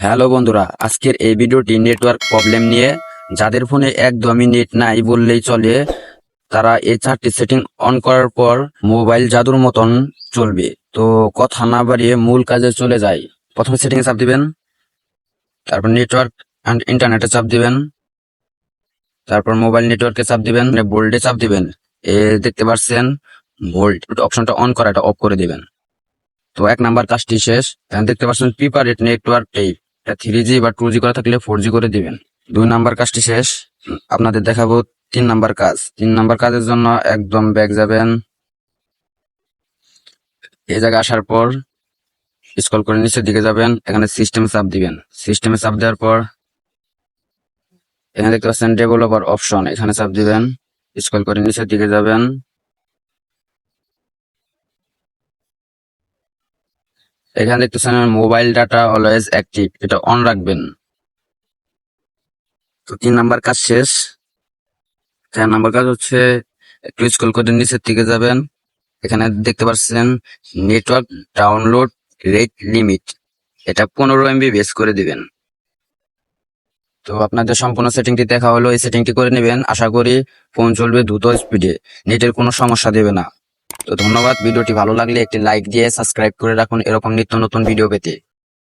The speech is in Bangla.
হ্যালো বন্ধুরা, আজকের এই ভিডিওটি নেটওয়ার্ক প্রবলেম নিয়ে। যাদের ফোনে একদমই নেট নাই বললেই চলে, তারা এই চারটি সেটিং অন করার পর মোবাইল জাদুর মতন চলবে। তো কথা না বাড়িয়ে মূল কাজে চলে যায় প্রথমে সেটিং চাপ দিবেন, তারপর নেটওয়ার্ক অ্যান্ড ইন্টারনেটে চাপ দিবেন, তারপর মোবাইল নেটওয়ার্কে চাপ দিবেন বোল্ডে চাপ দিবেন। এ দেখতে পাচ্ছেন ভোল্ট অপশনটা অন করা এটা অফ করে দিবেন। তো এক নাম্বার কাজটি শেষ। দেখতে পাচ্ছেন preferred network type three G বা টু জি করা থাকলে ফোর জি করে দিবেন। দুই নাম্বার কাজটি শেষ। আপনাদের দেখাবো তিন নাম্বার কাজ। তিন নাম্বার কাজের জন্য একদম ব্যাগ যাবেন। এই জায়গায় আসার পর স্ক্রল করে নিচের দিকে যাবেন। এখানে সিস্টেমে চাপ দিবেন। সিস্টেমে চাপ দেওয়ার পর এখানে দেখতে পাচ্ছেন ডেভেলপার অপশন এখানে চাপ দিবেন। স্ক্রল করে নিচের দিকে যাবেন। এখানে দেখতেছেন মোবাইল ডাটা অলওয়েজ অ্যাক্টিভ এটা অন রাখবেন। তো তিন নাম্বার কাজ শেষ। চার নাম্বার কাজ হচ্ছে, একটু স্কুল করে নিচের দিকে যাবেন। এখানে দেখতে পাচ্ছেন নেটওয়ার্ক ডাউনলোড রেট লিমিট এটা পনেরো এমবি বেস করে দিবেন। তো আপনাদের সম্পূর্ণ সেটিংটি দেখা হলো, এই সেটিংটি করে নেবেন। আশা করি ফোন চলবে দ্রুত স্পিডে নেটের কোনো সমস্যা দেবে না। তো ধন্যবাদ। ভিডিওটি ভালো লাগলে একটি লাইক দিয়ে সাবস্ক্রাইব করে রাখুন। এরকম নিত্য নতুন ভিডিও পেতে।